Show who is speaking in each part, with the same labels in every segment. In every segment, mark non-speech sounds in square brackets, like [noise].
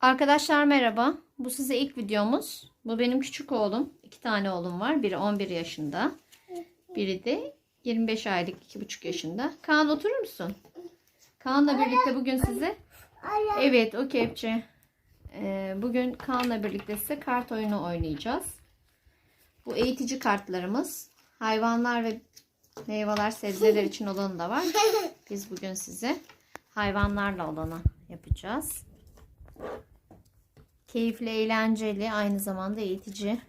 Speaker 1: Arkadaşlar merhaba. Bu size ilk videomuz. Bu benim küçük oğlum. İki tane oğlum var. Biri 11 yaşında. Biri de 25 aylık 2,5 yaşında. Kaan oturur musun? Kaan'la birlikte bugün size Evet o kepçe. Ee, bugün Kaan'la birlikte size kart oyunu oynayacağız. Bu eğitici kartlarımız. Hayvanlar ve meyveler, sebzeler [laughs] için olanı da var. Biz bugün size hayvanlarla olanı yapacağız. Keyifli, eğlenceli, aynı zamanda eğitici.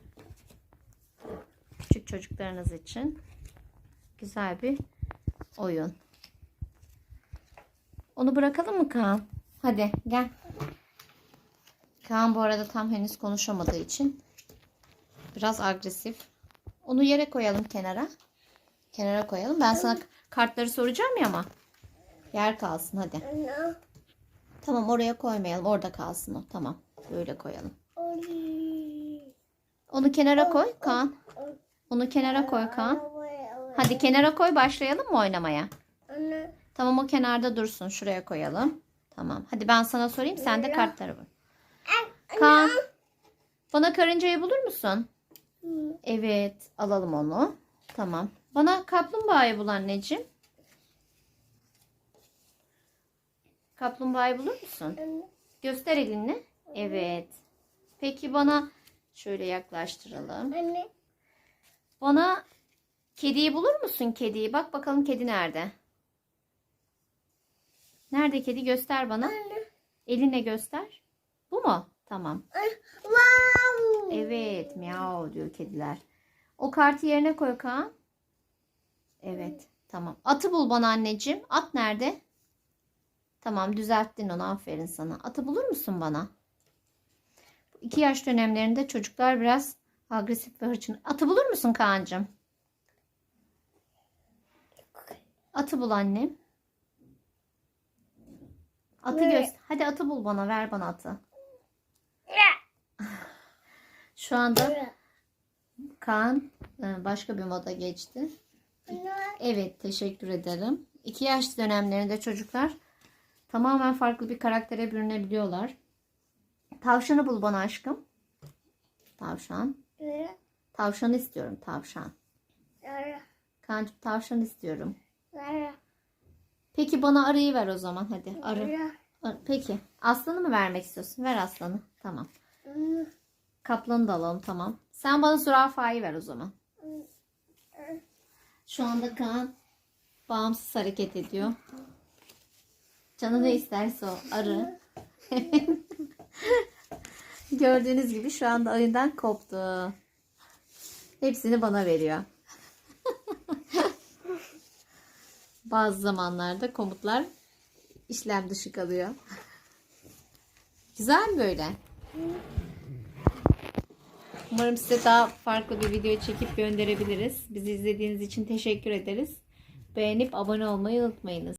Speaker 1: Küçük çocuklarınız için güzel bir oyun. Onu bırakalım mı Kaan? Hadi gel. Kaan bu arada tam henüz konuşamadığı için biraz agresif. Onu yere koyalım kenara. Kenara koyalım. Ben sana kartları soracağım ya ama. Yer kalsın hadi. Tamam oraya koymayalım. Orada kalsın o. Tamam. Böyle koyalım. Onu kenara koy Kaan. Onu kenara koy Kaan. Hadi kenara koy başlayalım mı oynamaya? Tamam o kenarda dursun. Şuraya koyalım. Tamam. Hadi ben sana sorayım. Sen de kartları bul. Kaan. Bana karıncayı bulur musun? Evet. Alalım onu. Tamam. Bana kaplumbağayı bul anneciğim. Kaplumbağayı bulur musun? Göster elini. Evet. Peki bana şöyle yaklaştıralım. Bana kediyi bulur musun kediyi? Bak bakalım kedi nerede? Nerede kedi? Göster bana. Elinle göster. Bu mu? Tamam. Evet. Miau diyor kediler. O kartı yerine koy Kaan. Evet. Tamam. Atı bul bana anneciğim. At nerede? Tamam düzelttin onu. Aferin sana. Atı bulur musun bana? İki yaş dönemlerinde çocuklar biraz agresif ve hırçın. Atı bulur musun Kaan'cığım? Atı bul annem. Atı göster. Hadi atı bul bana. Ver bana atı. [laughs] Şu anda Kaan e, başka bir moda geçti. Evet teşekkür ederim. İki yaş dönemlerinde çocuklar tamamen farklı bir karaktere bürünebiliyorlar. Tavşanı bul bana aşkım. Tavşan. Tavşan istiyorum tavşan. Kaan'cığım tavşan istiyorum. Peki bana arıyı ver o zaman hadi. Arı. Arı. Peki. Aslanı mı vermek istiyorsun? Ver aslanı. Tamam. Kaplanı da alalım tamam. Sen bana zürafayı ver o zaman. Şu anda Kaan bağımsız hareket ediyor. Canı ne isterse o. Arı. [laughs] [laughs] Gördüğünüz gibi şu anda oyundan koptu. Hepsini bana veriyor. [laughs] Bazı zamanlarda komutlar işlem dışı kalıyor. Güzel mi böyle? Umarım size daha farklı bir video çekip gönderebiliriz. Bizi izlediğiniz için teşekkür ederiz. Beğenip abone olmayı unutmayınız.